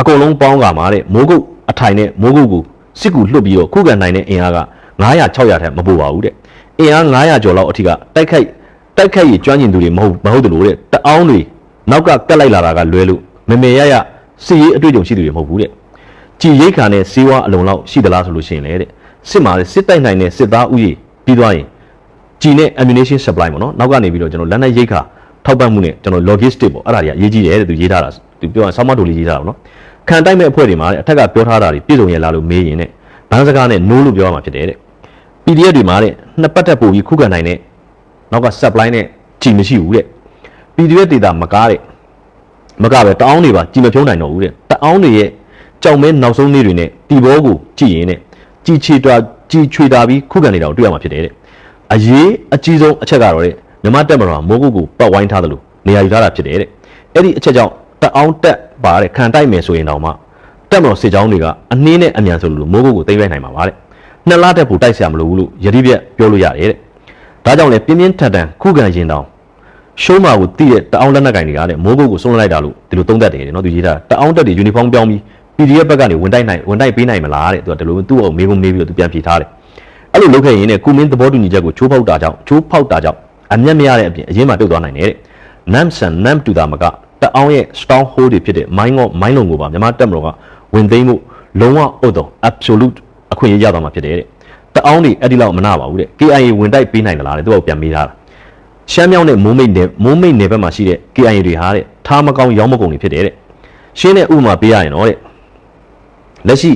အကုန်လုံးပေါင်းကမှာတဲ့မိုးကုတ်အထိုင်နဲ့မိုးကုတ်ကိုစစ်ကူလွတ်ပြီးတော့ခုခံနိုင်တဲ့အင်အားက900 600ထက်မပိုပါဘူးတဲ့အင်အား900ကျော်လောက်အထိကတိုက်ခိုက်တိုက်ခိုက်ရကျွမ်းကျင်သူတွေမဟုတ်မဟုတ်တယ်လို့တဲ့တအောင်းတွေ နောက်ကကတ်လိုက်လာတာကလွဲလို့မမေရရစီရေးအတွေ့အကြုံရှိသူတွေမဟုတ်ဘူးတဲ့ကြည်ရိတ်ခါနဲ့စေဝါအလုံးလောက်ရှိသလားဆိုလို့ရှိရင်လေတဲ့စစ်မှာစစ်တိုက်နိုင်တဲ့စစ်သားဥယျာဉ်ပြီးသွားရင်ကြည်နဲ့ ammunition supply ပေါ့နော်နောက်ကနေပြီးတော့ကျွန်တော်လက်နက်ရိတ်ခါထောက်ပံ့မှုနဲ့ကျွန်တော် logistic ပေါ့အဲ့ဒါတွေကအရေးကြီးတယ်တဲ့သူရေးထားတာသူပြောရင်ဆောင်းမတိုလေးရေးထားတာပေါ့နော်ခံတိုက်မဲ့အဖွဲ့တွေမှာတဲ့အထက်ကပြောထားတာတွေပြည့်စုံရလားလို့မေးရင်တဲ့ဘန်းစကားနဲ့ no လို့ပြောရမှာဖြစ်တယ်တဲ့ PDF တွေမှာတဲ့နှစ်ပတ်တက်ပို့ပြီးခုခံနိုင်တဲ့နောက်က supply နဲ့ကြည်မရှိဘူးတဲ့ PDF ဒေတာမကားတဲ့မကပဲတအောင်းတွေပါကြည်မဖြုံးနိုင်တော့ဘူးတဲ့တအောင်းတွေရဲ့ကြောင်မဲနောက်ဆုံးနေ့တွေနဲ့တီဘောကိုကြည်ရင်တဲ့ကြည်ချေတာကြည်ချွေတာပြီးခုခံနေတာကိုတွေ့ရမှာဖြစ်တယ်တဲ့အရေးအကြီးဆုံးအချက်ကတော့တဲ့မြမတက်မတော်မိုးကုတ်ကိုပတ်ဝိုင်းထားတယ်လို့နေရာယူထားတာဖြစ်တယ်တဲ့အဲ့ဒီအချက်ကြောင့်တအောင်းတက်ပါတဲ့ခံတိုက်မယ်ဆိုရင်တော့မှတက်မတော်စစ်ကြောင်းတွေကအနှင်းနဲ့အမြန်ဆိုလို့မိုးကုတ်ကိုသိမ်းလိုက်နိုင်မှာပါတဲ့နှစ်လတက်ဖို့တိုက်ဆရာမလိုဘူးလို့ယတိပြက်ပြောလို့ရတယ်တဲ့ဒါကြောင့်လေပြင်းပြင်းထန်ထန်ခုခံရင်တောင် ရှုံးမာကိုတိတဲ့တအောင်းလက်နက်ကင်တွေကတဲ့မိုးကုတ်ကိုဆုံးလိုက်တာလို့ဒီလိုသုံးသပ်တယ်နော်သူရေးတာတအောင်းတက်တွေယူနီဖောင်းပြောင်းပြီး PDF ဘက်ကနေဝင်တိုက်နိုင်ဝင်တိုက်ပေးနိုင်မလားတဲ့သူကဒီလိုသူ့အောင်မေးကုန်မေးပြီးတော့သူပြန်ဖြေထားတယ်အဲ့လိုလုပ်ခဲ့ရင်ねကုမင်းသဘောတူညီချက်ကိုချိုးဖောက်တာကြောင့်ချိုးဖောက်တာကြောင့်အမျက်မရတဲ့အပြင်အရင်မှတုတ်သွားနိုင်တယ်တဲ့ Namsan Nam တူတာမကတအောင်းရဲ့ strong hold တွေဖြစ်တဲ့ mine က mine လုံးကိုပါမြန်မာတက်မတော်ကဝင်သိမ်းမှုလုံးဝဥဒ္ဒေ absolute အခွင့်အရေးရသွားမှာဖြစ်တယ်တဲ့တအောင်းတွေအဲ့ဒီလောက်မနာပါဘူးတဲ့ KIA ဝင်တိုက်ပေးနိုင်သလားတဲ့သူကပြန်မေးထားတာ ရှမ်းမြောင်းနဲ့မိုးမိတ်နယ်မိုးမိတ်နယ်ဘက်မှာရှိတဲ့ KIA တွေဟာတဲ့ထားမကောင်းရောင်းမကုန်တွေဖြစ်တယ်တဲ့ရှင်းတဲ့ဥပမာပေးရရင်တော့တဲ့လက်ရှိ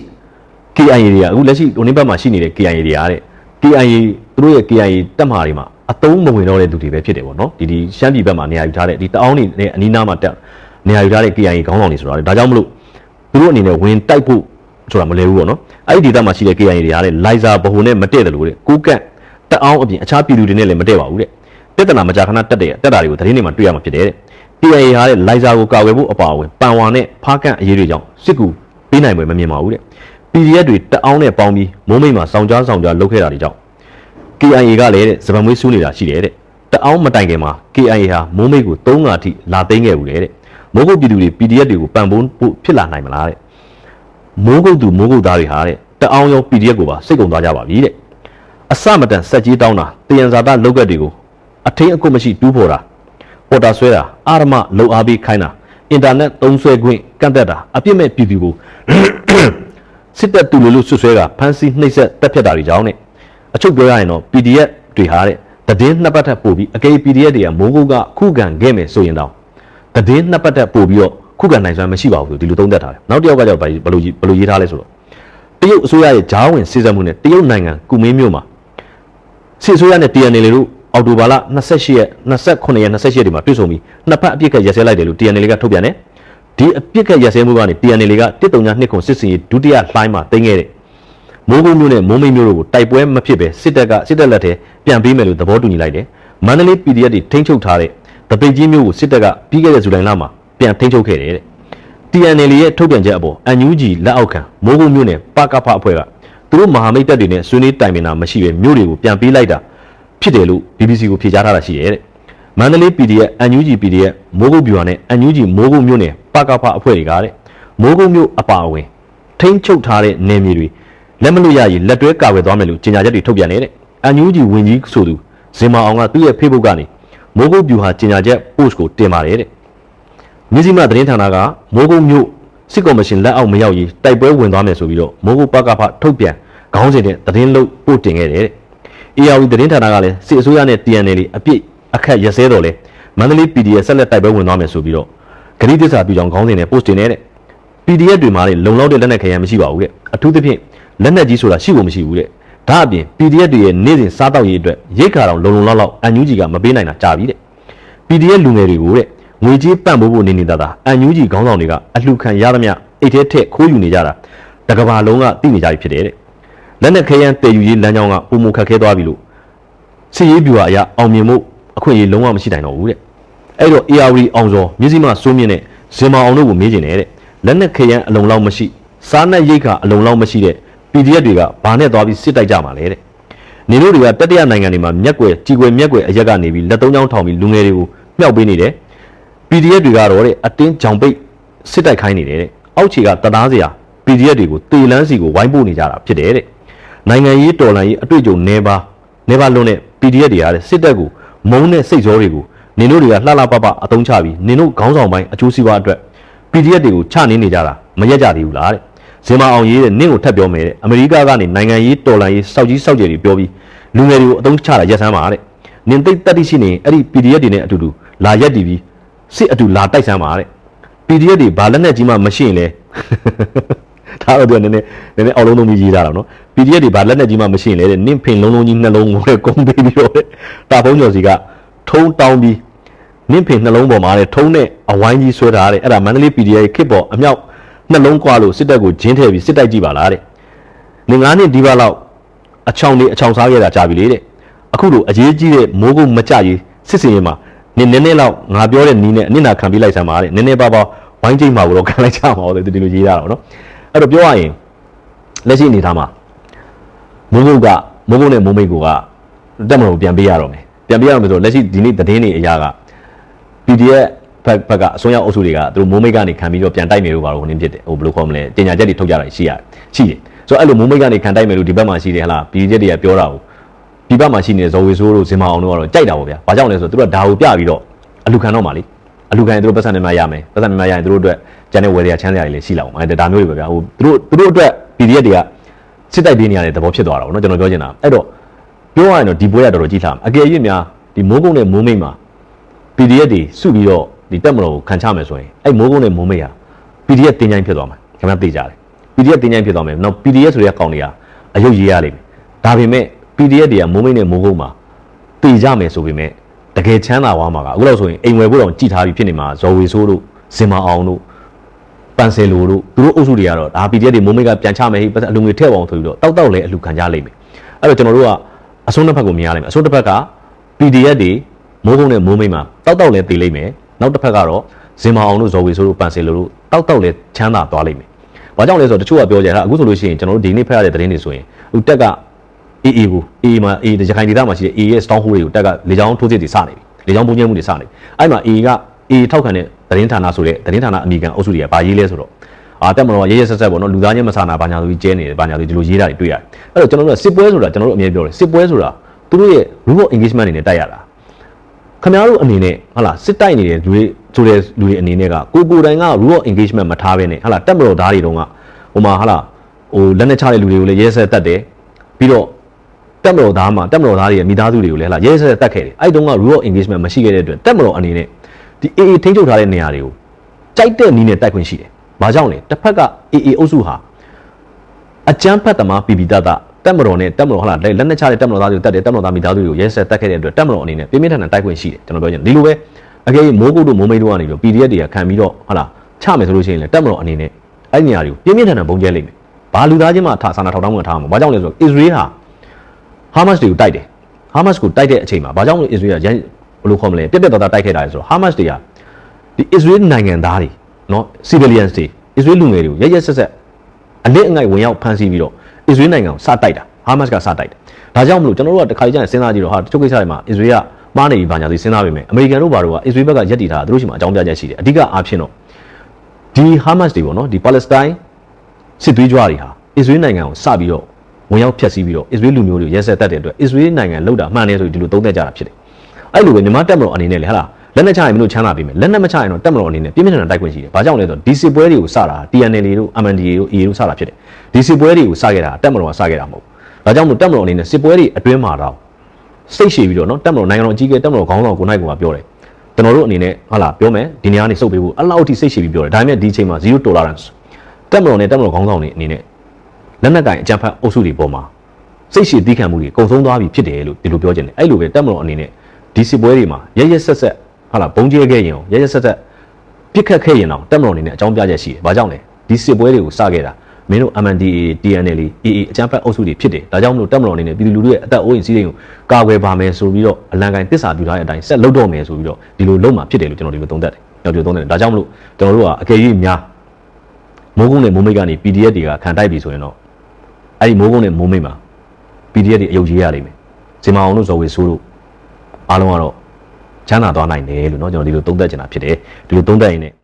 KIA တွေကအခုလက်ရှိဟိုနေ့ဘက်မှာရှိနေတဲ့ KIA တွေအားတဲ့ KIA သူတို့ရဲ့ KIA တက်မှာတွေမှာအတုံးမဝင်တော့တဲ့သူတွေပဲဖြစ်တယ်ပေါ့နော်ဒီဒီရှမ်းပြည်ဘက်မှာနေရာယူထားတဲ့ဒီတအောင်းနေနဲ့အနီးနားမှာတက်နေရာယူထားတဲ့ KIA ခေါင်းဆောင်တွေဆိုတာလေဒါကြောင့်မလို့သူတို့အနေနဲ့ဝင်တိုက်ဖို့ဆိုတာမလဲဘူးပေါ့နော်အဲ့ဒီဒေသမှာရှိတဲ့ KIA တွေအားတဲ့လိုက်ဇာဘဟုနဲ့မတည့်တယ်လို့တဲ့ကိုကန့်တက်အောင်းအပြင်အခြားပြည်သူတွေနဲ့လည်းမတည့်ပါဘူးတဲ့ ပြဿနာမကြာခဏတက်တဲ့တက်တာတွေကိုသတင်းတွေမှာတွေ့ရမှာဖြစ်တယ်တဲ့ KIA ဟာတဲ့လိုက်ဇာကိုကာကွယ်ဖို့အပါအဝင်ပန်ဝါနဲ့ဖားကန့်အရေးတွေကြောင့်စစ်ကူပေးနိုင်ပွဲမမြင်ပါဘူးတဲ့ PDF တွေတက်အောင်နဲ့ပေါင်းပြီးမိုးမိတ်မှာစောင်းကြားစောင်းကြားလုပ်ခဲ့တာတွေကြောင့် KIA ကလည်းတဲ့စပံမွေးဆူးနေတာရှိတယ်တဲ့တက်အောင်မတိုင်ခင်မှာ KIA ဟာမိုးမိတ်ကို၃ငါထိလာသိမ်းခဲ့ဘူးလေတဲ့မိုးကုတ်ပြည်သူတွေ PDF တွေကိုပံ့ပိုးဖို့ဖြစ်လာနိုင်မလားတဲ့မိုးကုတ်သူမိုးကုတ်သားတွေဟာတဲ့တက်အောင်ရော PDF ကိုပါစိတ်ကုန်သွားကြပါပြီတဲ့အစမတန်စက်ကြီးတောင်းတာတယံဇာတလောက်ကတ်တွေကို အထင်းအကွတ်မရှိတူးဖော်တာပေါ်တာဆွဲတာအာရမလုံအားပေးခိုင်းတာအင်တာနက်သုံးဆွဲခွင့်ကန့်သက်တာအပြစ်မဲ့ပြည်သူကိုစစ်တပ်တူလို့လို့ဆွဆွဲကဖမ်းဆီးနှိပ်စက်တပ်ဖြတ်တာတွေကြောင့် ਨੇ အချုပ်ပြောရရင်တော့ PDF တွေဟာတဲ့တည်င်းနှစ်ပတ်ထပ်ပို့ပြီးအကေ PDF တွေကမိုးကုတ်ကခုခံခဲ့မယ်ဆိုရင်တော့တည်င်းနှစ်ပတ်ထပ်ပို့ပြီးတော့ခုခံနိုင်စွမ်းမရှိပါဘူးဆိုဒီလိုသုံးသပ်ထားတယ်နောက်တစ်ယောက်ကကြောင့်ဘယ်လိုဘယ်လိုရေးထားလဲဆိုတော့တရုတ်အစိုးရရဲ့ဂျားဝင်စီစံမှုနဲ့တရုတ်နိုင်ငံကုမင်းမြို့မှာစစ်အစိုးရနဲ့ TNL တို့ အော်တိုဘာလ28ရက်29ရက်28ရက်ဒီမှာတွေ့ဆုံပြီးနှစ်ဖက်အပြစ်ကရက်စဲလိုက်တယ်လို့ TNL ကထုတ်ပြန်တယ်ဒီအပြစ်ကရက်စဲမှုကနေ TNL က139ခုစစ်စင်ရေးဒုတိယလှိုင်းမှာတင်ခဲ့တယ်မိုးကုတ်မြို့နဲ့မိုးမိတ်မြို့တို့ကိုတိုက်ပွဲမဖြစ်ပဲစစ်တပ်ကစစ်တပ်လက်ထဲပြန်ပေးမယ်လို့သဘောတူညီလိုက်တယ်မန္တလေး PDF တွေထိန်းချုပ်ထားတဲ့တပိတ်ကြီးမြို့ကိုစစ်တပ်ကပြီးခဲ့တဲ့ဇူလိုင်လမှာပြန်ထိန်းချုပ်ခဲ့တယ်တဲ့ TNL ရဲ့ထုတ်ပြန်ချက်အပေါ် NUG လက်အောက်ခံမိုးကုတ်မြို့နယ်ပကဖအဖွဲ့ကသူတို့မဟာမိတ်တပ်တွေနဲ့ဆွေးနွေးတိုင်ပင်တာမရှိပဲမြို့တွေကိုပြန်ပေးလိုက်တာ ဖြစ်တယ်လို့ BBC ကိုဖြေကြားထားတာရှိရဲ့တဲ့မန္တလေး PDF NUG PDF မိုးကုတ်ဗျူဟာနဲ့ NUG မိုးကုတ်မြို့နယ်ပကဖအဖွဲ့တွေကတဲ့မိုးကုတ်မြို့အပါအဝင်ထိန်းချုပ်ထားတဲ့နယ်မြေတွေလက်မလို့ရရင်လက်တွဲကာဝယ်သွားမယ်လို့ကြေညာချက်တွေထုတ်ပြန်နေတဲ့ NUG ဝင်ကြီးဆိုသူဇင်မာအောင်ကသူ့ရဲ့ Facebook ကနေမိုးကုတ်ဗျူဟာကြေညာချက် post ကိုတင်ပါတယ်တဲ့မြစည်းမသတင်းဌာနကမိုးကုတ်မြို့စစ်ကော်မရှင်လက်အောက်မရောက်ရေးတိုက်ပွဲဝင်သွားမယ်ဆိုပြီးတော့မိုးကုတ်ပကဖထုတ်ပြန်ခေါင်းစဉ်နဲ့သတင်းလုပ်ပို့တင်ခဲ့တယ်တဲ့။ AR သတင်းဌာနကလည်းစစ်အစိုးရနဲ့ TNL အပြစ်အခက်ရစဲတော်လဲမန္တလေး PDF ဆက်လက်တိုက်ပွဲဝင်သွားမယ်ဆိုပြီးတော့ဂရိသစ္စာပြုကြောင်းခေါင်းစဉ်နဲ့ post တင်နေတဲ့ PDF တွေမှာလည်းလုံလောက်တဲ့လက်နက်ခဲယမ်းမရှိပါဘူးတဲ့အထူးသဖြင့်လက်နက်ကြီးဆိုတာရှိဖို့မရှိဘူးတဲ့ဒါအပြင် PDF တွေရဲ့နေ့စဉ်စားတောက်ရေးအတွက်ရိတ်ခါတော်လုံလုံလောက်လောက်အန်ယူဂျီကမပေးနိုင်တာကြာပြီတဲ့ PDF လူငယ်တွေကိုတဲ့ငွေကြေးပံ့ပိုးဖို့နေနေတာတာအန်ယူဂျီခေါင်းဆောင်တွေကအလှခံရသမျှအိတ်ထဲထက်ခိုးယူနေကြတာတကဘာလုံးကသိနေကြပြီဖြစ်တယ်တဲ့ လက်နက်ခဲယမ်းတည်ယူရေးလမ်းကြောင်းကပုံမခက်ခဲသွားပြီလို့စစ်ရေးဗျူဟာအရအောင်မြင်မှုအခွင့်အရေးလုံးဝမရှိနိုင်တော့ဘူးတဲ့အဲ့တော့ ARD အောင်စောမြစည်းမစိုးမြင့်နဲ့ဇင်မာအောင်တို့ကိုမေးကျင်တယ်တဲ့လက်နက်ခဲယမ်းအလုံလောက်မရှိစားနက်ရိတ်ခါအလုံလောက်မရှိတဲ့ PDF တွေကဘာနဲ့သွားပြီးစစ်တိုက်ကြမှာလဲတဲ့နေတို့တွေကတတိယနိုင်ငံတွေမှာမျက်ကွယ်ကြီးကွယ်မျက်ကွယ်အရက်ကနေပြီးလက်သုံးချောင်းထောင်ပြီးလူငယ်တွေကိုမြှောက်ပေးနေတယ် PDF တွေကတော့တဲ့အတင်းကြောင်ပိတ်စစ်တိုက်ခိုင်းနေတယ်တဲ့အောက်ခြေကတသားစရာ PDF တွေကိုတေလန်းစီကိုဝိုင်းပို့နေကြတာဖြစ်တယ်တဲ့ နိုင်ငံရေးတော်လှန်ရေးအတွေ့အကြုံနေပါနေပါလုံးတဲ့ PDF တွေဟာတဲ့စစ်တပ်ကိုမုန်းတဲ့စိတ်စောတွေကိုနင်တို့တွေကလှလှပပအတုံးချပြီးနင်တို့ခေါင်းဆောင်ပိုင်းအကျိုးစီးပွားအတွက် PDF တွေကိုချနေနေကြတာမရက်ကြသေးဘူးလားတဲ့ဇင်မာအောင်ရေးတဲ့နင့်ကိုထပ်ပြောမယ်တဲ့အမေရိကကနေနိုင်ငံရေးတော်လှန်ရေးစောက်ကြီးစောက်ကျယ်တွေပြောပြီးလူငယ်တွေကိုအတုံးချတာရက်ဆန်းပါတဲ့နင်သိပ်တက်တိရှိနေရင်အဲ့ဒီ PDF တွေနဲ့အတူတူလာရက်တည်ပြီးစစ်အတူလာတိုက်ဆန်းပါတဲ့ PDF တွေဘာလက်နဲ့ကြီးမှမရှိရင်လဲ ဒါတော့ပြောနည်းနည်းနည်းနည်းအောက်လုံးလုံးကြီးရေးထားတာနော် PDF တွေဘာလက်နဲ့ကြီးမှမရှိရင်လဲတဲ့နင့်ဖင်လုံးလုံးကြီးနှလုံးကိုတဲ့ကုန်းပေးပြီးတော့တဲ့တာဖုံးကျော်စီကထုံးတောင်းပြီးနင့်ဖင်နှလုံးပေါ်မှာတဲ့ထုံးနဲ့အဝိုင်းကြီးဆွဲထားတဲ့အဲ့ဒါမန္တလေး PDF ခစ်ပေါ်အမြောက်နှလုံးကွာလို့စစ်တပ်ကိုဂျင်းထည့်ပြီးစစ်တိုက်ကြည့်ပါလားတဲ့နေငါးနှစ်ဒီပါလောက်အချောင်နေအချောင်စားခဲ့တာကြာပြီလေတဲ့အခုလိုအရေးကြီးတဲ့မိုးကုတ်မကြရေးစစ်စင်ရေးမှာနည်းနည်းနည်းလောက်ငါပြောတဲ့နီးနဲ့အနစ်နာခံပြီးလိုက်ဆမ်းပါတဲ့နည်းနည်းပါးပါးဝိုင်းကျိတ်မှာကိုတော့ခံလိုက်ကြမှာဟုတ်တယ်ဒီလိုရေးရတာပေါ့နော် အဲ့တော့ပြောရရင်လက်ရှိအနေထားမှာမိုးကုတ်ကမိုးကုတ်နဲ့မိုးမိတ်ကတက်မလို့ပြန်ပေးရတော့မယ်ပြန်ပေးရတော့မယ်ဆိုလက်ရှိဒီနေ့သတင်းတွေအရာက PDF ဘက်ဘက်ကအစွန်းရောက်အုပ်စုတွေကသူတို့မိုးမိတ်ကနေခံပြီးတော့ပြန်တိုက်မယ်လို့ပါတော့ဟိုနင်းဖြစ်တယ်ဟိုဘယ်လိုခေါ်မလဲတင်ညာချက်တွေထုတ်ကြတာရှိရတယ်ရှိတယ်ဆိုတော့အဲ့လိုမိုးမိတ်ကနေခံတိုက်မယ်လို့ဒီဘက်မှာရှိတယ်ဟလား PD ချက်တွေကပြောတာကိုဒီဘက်မှာရှိနေတဲ့ဇော်ဝေဆိုးတို့ဇင်မာအောင်တို့ကတော့ကြိုက်တာပေါ့ဗျာ။ဘာကြောင့်လဲဆိုတော့သူတို့ကဒါကိုပြပြီးတော့အလူခံတော့မှာလေ။ အလူခံရင်သူတို့ပတ်စံနေမှရမယ်။ပတ်စံနေမှရရင်သူတို့အတွက်ကျန်တဲ့ဝယ်တွေကချမ်းစရာတွေလည်းရှိလာအောင်။အဲဒါမျိုးတွေပဲဗျာ။ဟိုသူတို့သူတို့အတွက် PDF တွေကစစစ်တိုက်ပေးနေရတဲ့သဘောဖြစ်သွားတာပေါ့နော်ကျွန်တော်ပြောချင်တာအဲ့တော့ပြောရရင်တော့ဒီပွဲကတော်တော်ကြီးလှမှာအကယ်၍များဒီမိုးကုန်းနဲ့မိုးမိတ်မှာ PDF တွေစုပြီးတော့ဒီတက်မတော်ကိုခံချမယ်ဆိုရင်အဲ့မိုးကုန်းနဲ့မိုးမိတ်ဟာ PDF တင်ကြိုင်းဖြစ်သွားမှာခင်ဗျာသိကြတယ် PDF တင်ကြိုင်းဖြစ်သွားမယ်နောက် PDF ဆိုတဲ့ကောင်တွေကအယုတ်ရေးရလိမ့်မယ်ဒါပေမဲ့ PDF တွေကမိုးမိတ်နဲ့မိုးကုန်းမှာတည်ကြမယ်ဆိုပေမဲ့ တကယ်ချမ်းသာသွားမှာကအခုလောက်ဆိုရင်အိမ်ဝယ်ဖို့တောင်ကြည်ထားပြီးဖြစ်နေမှာဇော်ဝေဆိုးတို့ဇင်မအောင်တို့ပန်ဆယ်လိုတို့သူတို့အုပ်စုတွေကတော့ဒါ PDF တွေမိုးမိတ်ကပြန်ချမယ်ဟိပတ်စံအလူငွေထည့်အောင်ဆိုပြီးတော့တောက်တောက်လည်းအလူခံကြလိမ့်မယ်အဲ့တော့ကျွန်တော်တို့ကအဆုံးတစ်ဖက်ကိုမြင်ရလိမ့်မယ်အဆုံးတစ်ဖက်က PDF တွေမိုးကုန်းနဲ့မိုးမိတ်မှာတောက်တောက်လည်းတည်လိမ့်မယ်နောက်တစ်ဖက်ကတော့ဇင်မအောင်တို့ဇော်ဝေဆိုးတို့ပန်ဆယ်လိုတို့တောက်တောက်လည်းချမ်းသာသွားလိမ့်မယ်ဘာကြောင့်လဲဆိုတော့တချို့ကပြောကြတာအခုဆိုလို့ရှိရင်ကျွန်တော်တို့ဒီနေ့ဖက်ရတဲ့သတင်းတွေဆိုရင်ဟိုတက်က AA ကို AA မှာ AA ရခိုင်ဒေသမှာရှိတဲ့ AA ရဲ့ strong hold တွေကိုတက်ကလေကြောင်းထိုးစစ်တွေစနေပြီလေကြောင်းပုံကျဲမှုတွေစနေပြီအဲ့မှာ AA က AA ထောက်ခံတဲ့သတင်းဌာနဆိုတဲ့သတင်းဌာနအမိခံအုပ်စုတွေကဗာရေးလဲဆိုတော့အာတက်မတော်ရဲရဲဆက်ဆက်ပေါ့နော်လူသားချင်းမဆာနာဘာညာဆိုပြီးကျဲနေတယ်ဘာညာဆိုဒီလိုရေးတာတွေတွေ့ရတယ်အဲ့တော့ကျွန်တော်တို့ကစစ်ပွဲဆိုတာကျွန်တော်တို့အမြဲပြောတယ်စစ်ပွဲဆိုတာသူတို့ရဲ့ rule of engagement အနေနဲ့တိုက်ရတာခင်ဗျားတို့အနေနဲ့ဟုတ်လားစစ်တိုက်နေတဲ့လူတွေဆိုတဲ့လူတွေအနေနဲ့ကကိုကိုယ်တိုင်က rule of engagement မထားဘဲနဲ့ဟုတ်လားတက်မတော်ဓာတ်တွေတုန်းကဟိုမှာဟုတ်လားဟိုလက်နဲ့ချတဲ့လူတွေကိုလည်းရဲဆက်တက်တယ်ပြီးတော့ တက်မတော်သားမှာတက်မတော်သားတွေရဲ့မိသားစုတွေကိုလည်းဟလာရဲရဲဆက်ဆက်တတ်ခဲ့တယ်အဲ့တုန်းက rule of engagement မရှိခဲ့တဲ့အတွက်တက်မတော်အနေနဲ့ဒီ AA ထိန်းချုပ်ထားတဲ့နေရာတွေကိုကြိုက်တဲ့နည်းနဲ့တိုက်ခွင့်ရှိတယ်။ဘာကြောင့်လဲတစ်ဖက်က AA အုပ်စုဟာအကြမ်းဖက်သမားပြည်ပြည်သားသားတက်မတော်နဲ့တက်မတော်ဟလာလက်နဲ့ချတဲ့တက်မတော်သားတွေကိုတတ်တယ်တက်မတော်သားမိသားစုတွေကိုရဲဆက်တက်ခဲ့တဲ့အတွက်တက်မတော်အနေနဲ့ပြင်းပြင်းထန်ထန်တိုက်ခွင့်ရှိတယ်ကျွန်တော်ပြောချင်တယ်ဒီလိုပဲအကယ်၍မိုးကုတ်တို့မိုးမိတ်တို့ကနေပြီးတော့ PDF တွေကခံပြီးတော့ဟလာချမယ်ဆိုလို့ရှိရင်လည်းတက်မတော်အနေနဲ့အဲ့ဒီနေရာတွေကိုပြင်းပြင်းထန်ထန်ပုံကျဲလိမ့်မယ်။ဘာလူသားချင်းမှထားစာနာထောက်ထားမှုထားမှာဘာကြောင့်လဲဆိုတော့ Israel ဟာ ဟာမတ်တွေကိုတိုက်တယ်ဟာမတ်ကိုတိုက်တဲ့အချိန်မှာဘာကြောင့်လဲအစ္စရေးကရန်ဘယ်လိုခေါ်မလဲပြက်ပြက်သားသားတိုက်ခဲ့တာလဲဆိုတော့ဟာမတ်တွေကဒီအစ္စရေးနိုင်ငံသားတွေနော် civilians တွေအစ္စရေးလူငယ်တွေကိုရရက်ဆက်ဆက်အလစ်အငိုက်ဝင်ရောက်ဖမ်းဆီးပြီးတော့အစ္စရေးနိုင်ငံကိုစတိုက်တာဟာမတ်ကစတိုက်တယ်ဒါကြောင့်မလို့ကျွန်တော်တို့ကတခါကြရင်စဉ်းစားကြည့်တော့ဟာတချို့ကိစ္စတွေမှာအစ္စရေးကမားနေပြီဘာညာဆိုစဉ်းစားပေမဲ့အမေရိကန်တို့ဘာတို့ကအစ္စရေးဘက်ကရက်တည်ထားတာသူတို့ရှိမှအကြောင်းပြချက်ရှိတယ်အဓိကအားဖြင့်တော့ဒီဟာမတ်တွေပေါ့နော်ဒီပါလက်စတိုင်းစစ်သွေးကြွတွေဟာအစ္စရေးနိုင်ငံကိုစပြီးတော့ ဝင်ရောက်ဖျက်ဆီးပြီးတော့အစ္စရေးလူမျိုးတွေရဲစက်တက်တဲ့အတွက်အစ္စရေးနိုင်ငံလောက်တာမှန်တယ်ဆိုပြီးဒီလိုသုံးသပ်ကြတာဖြစ်တယ်။အဲ့လိုပဲမြန်မာတက်မတော်အနေနဲ့လေဟလာလက်နဲ့ချရင်မင်းတို့ချမ်းသာပြီမယ်လက်နဲ့မချရင်တော့တက်မတော်အနေနဲ့ပြင်းပြင်းထန်ထန်တိုက်ခွင့်ရှိတယ်။ဘာကြောင့်လဲဆိုတော့ဒီစစ်ပွဲတွေကိုစတာ TNL တို့ MNDA တို့ EA တို့စတာဖြစ်တယ်။ဒီစစ်ပွဲတွေကိုစခဲ့တာတက်မတော်ကစခဲ့တာမဟုတ်ဘူး။ဒါကြောင့်မို့တက်မတော်အနေနဲ့စစ်ပွဲတွေအတွင်းမှာတော့စိတ်ရှည်ပြီးတော့နော်တက်မတော်နိုင်ငံတော်အကြီးအကဲတက်မတော်ခေါင်းဆောင်ကိုနိုင်ကပြောတယ်။ကျွန်တော်တို့အနေနဲ့ဟာလာပြောမယ်ဒီနေရာနေစုပ်ပေးဖို့အလောက်ထိစိတ်ရှည်ပြီးပြောတယ်။ဒါပေမဲ့ဒီအချိန်မှာ0 tolerance တက်မတော်နဲ့တက်မတော်ခေါင်းဆောင်တွေအနေနဲ့ လက်နက်ကင်အကြမ်းဖက်အုပ်စုတွေပေါ်မှာစိတ်ရှည်သီးခံမှုတွေကုန်ဆုံးသွားပြီဖြစ်တယ်လို့ဒီလိုပြောချင်တယ်အဲ့လိုပဲတက်မတော်အနေနဲ့ဒီစစ်ပွဲတွေမှာရရဆက်ဆက်ဟာလာဘုံကျဲခဲ့ရင်ရရဆက်ဆက်ပြစ်ခတ်ခဲ့ရင်တော့တက်မတော်အနေနဲ့အကြောင်းပြချက်ရှိတယ်။ဘာကြောင့်လဲဒီစစ်ပွဲတွေကိုစခဲ့တာမင်းတို့ MNDAA TNL AA အကြမ်းဖက်အုပ်စုတွေဖြစ်တယ်။ဒါကြောင့်မလို့တက်မတော်အနေနဲ့ပြည်သူလူထုရဲ့အသက်အိုးအိမ်စီးစိမ်ကိုကာကွယ်ပါမယ်ဆိုပြီးတော့အလံကိုင်တစ္ဆာပြုထားတဲ့အတိုင်းဆက်လုပ်တော့မယ်ဆိုပြီးတော့ဒီလိုလုပ်မှာဖြစ်တယ်လို့ကျွန်တော်ဒီလိုသုံးသပ်တယ်။ကျွန်တော်ဒီလိုသုံးသပ်တယ်။ဒါကြောင့်မလို့ကျွန်တော်တို့ကအကယ်၍များမိုးကုန်းနဲ့မိုးမိတ်ကနေ PDF တွေကခံတိုက်ပြီဆိုရင်တော့ အဲ့ဒီမိုးကုန်းနဲ့မိုးမိတ်မှာ PDF တွေအယုတ်ကြီးရလိမ့်မယ်ဇင်မာအောင်တို့ဇော်ဝေဆိုးတို့အားလုံးကတော့ချမ်းသာသွားနိုင်တယ်လို့เนาะကျွန်တော်ဒီလိုသုံးသပ်ချင်တာဖြစ်တယ်ဒီလိုသုံးသပ်ရင်လည်း